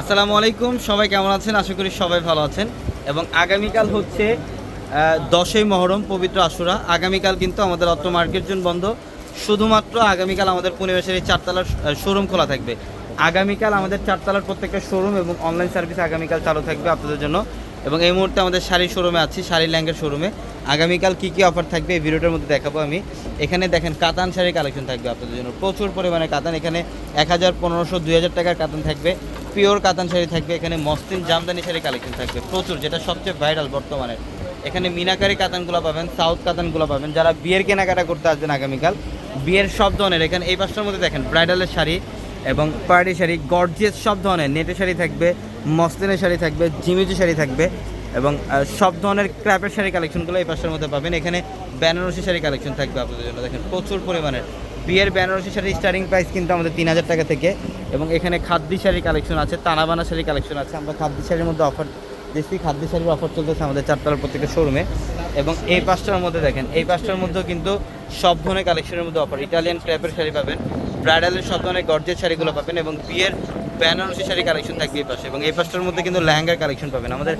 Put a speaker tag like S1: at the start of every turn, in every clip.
S1: আসসালামু আলাইকুম, সবাই কেমন আছেন? আশা করি সবাই ভালো আছেন। এবং আগামীকাল হচ্ছে দশই মহরম, পবিত্র আশুরা। আগামীকাল কিন্তু আমাদের অত্র মার্কেট জোন বন্ধ। শুধুমাত্র আগামীকাল আমাদের পরিবেশের এই চারতলার শোরুম খোলা থাকবে। আগামীকাল আমাদের চারতলার প্রত্যেকটা শোরুম এবং অনলাইন সার্ভিস আগামীকাল চালু থাকবে আপনাদের জন্য। এবং এই মুহূর্তে আমাদের শাড়ি শোরুমে আছি, শাড়ি ল্যাঙ্গের শোরুমে আগামীকাল কী কী অফার থাকবে এই ভিডিওটার মধ্যে দেখাবো আমি। এখানে দেখেন কাতান শাড়ির কালেকশন থাকবে আপনাদের জন্য। প্রচুর পরিমাণে কাতান। এখানে এক হাজার পনেরোশো, দুই হাজার টাকার কাতান থাকবে। পিওর কাতান শাড়ি থাকবে, এখানে মসলিন জামদানি শাড়ি কালেকশন থাকবে, প্রচুর, যেটা সবচেয়ে ভাইরাল বর্তমানে। এখানে মিনাকারি কাতানগুলো পাবেন সাউথ কাতানগুলো পাবেন, যারা বিয়ের কেনাকাটা করতে আসবেন আগামীকাল, বিয়ের সব ধরনের, এখানে এই পাঁচটার মধ্যে দেখেন ব্রাইডালের শাড়ি এবং পার্টি শাড়ি গর্জিয়াস সব ধরনের নেটের শাড়ি থাকবে মসলিনের শাড়ি থাকবে, জিমিজি শাড়ি থাকবে এবং সব ধরনের ক্র্যাপের শাড়ি কালেকশনগুলো এই পাশের মধ্যে পাবেন। এখানে বেনারসি শাড়ি কালেকশন থাকবে আপনাদের জন্য, দেখেন প্রচুর পরিমাণের। বিয়ের বেনারসি শাড়ির স্টার্টিং প্রাইস কিন্তু আমাদের তিন হাজার টাকা থেকে। এবং এখানে খাদ্যি শাড়ির কালেকশন আছে তানাবানা শাড়ির কালেকশন আছে। আমরা খাদ্যি শাড়ির মধ্যে অফার দেশি খাদ্য শাড়ির অফার চলতেছে আমাদের চারতলার প্রত্যেকটা শোরুমে এবং এই পাঁচটার মধ্যে দেখেন, এই পাঁচটার মধ্যেও কিন্তু সব ধরনের কালেকশনের মধ্যে অফার ইটালিয়ান ক্র্যাপের শাড়ি পাবেন ব্রাইডালের সব ধরনের গর্জের শাড়িগুলো পাবেন এবং বিয়ের বেনারসি শাড়ি কালেকশন থাকবে এই পাশে। এবং এই পাশটার মধ্যে কিন্তু লেহেঙ্গার কালেকশন পাবেন। আমাদের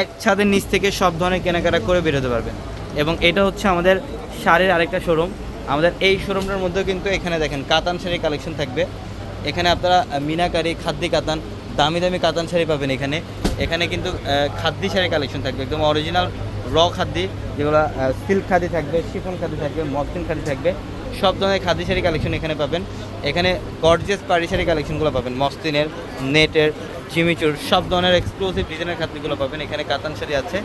S1: এক ছাদের নিচ থেকে সব ধরনের কেনাকাটা করে বেরোতে পারবেন। এবং এটা হচ্ছে আমাদের শাড়ির আরেকটা শোরুম আমাদের এই শোরুমটার মধ্যেও কিন্তু এখানে দেখেন কাতান শাড়ির কালেকশন থাকবে। এখানে আপনারা মিনাকারি, খাদ্যি কাতান, দামি দামি কাতান শাড়ি পাবেন এখানে। এখানে কিন্তু খাদ্যি শাড়ি কালেকশন থাকবে, একদম অরিজিনাল র খাদ্যি, যেগুলো সিল্ক খাদি থাকবে শিফন খাদি থাকবে মসলিন খাদি থাকবে, সব ধরনের খাদি শাড়ি কালেকশন এখানে পাবেন। এখানে গর্জিয়াস পাড়ি শাড়ি কালেকশনগুলো পাবেন মসলিনের নেটের জিমিচুর সব ধরনের এক্সক্লুসিভ ডিজাইনের খাদ্যগুলো পাবেন, এখানে কাতান শাড়ি আছে।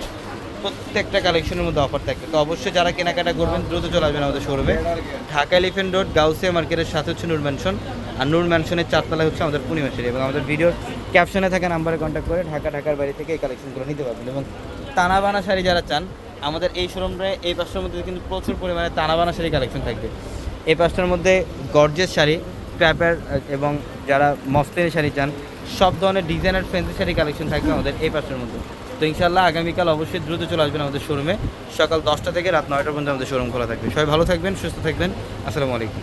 S1: প্রত্যেকটা কালেকশনের মধ্যে অফার থাকবে তো অবশ্যই যারা কেনাকাটা করবেন, দ্রুত চলে আসবেন আমাদের শোরুমে ঢাকা এলিফেন্ট রোড গাউসিয়া মার্কেটের সাথে হচ্ছে নূর ম্যানশন আর নূর ম্যানশনের চারতলায় হচ্ছে আমাদের পূর্ণিমা শাড়ি এবং আমাদের ভিডিওর ক্যাপশনে থাকা নাম্বারে কন্ট্যাক্ট করে ঢাকা, ঢাকার বাড়ি থেকে এই কালেকশনগুলো নিতে পারবেন। এবং তানাবানা শাড়ি যারা চান, আমাদের এই শোরুমে এই পাঁচটার মধ্যে কিন্তু প্রচুর পরিমাণে তানাবানা শাড়ি কালেকশন থাকবে। এই পাঁচটার মধ্যে গর্জেস শাড়ি ক্র্যাপের এবং যারা মস্তিনি শাড়ি চান, সব ধরনের ডিজাইনার ফ্যান্সি শাড়ি কালেকশন থাকবে আমাদের এই পাঁচটার মধ্যে। তো ইনশাল্লাহ আগামীকাল অবশ্যই দ্রুত চলে আসবেন আমাদের শোরুমে সকাল দশটা থেকে রাত নয়টা পর্যন্ত আমাদের শোরুম খোলা থাকবে। সবাই ভালো থাকবেন, সুস্থ থাকবেন। আসসালামু আলাইকুম।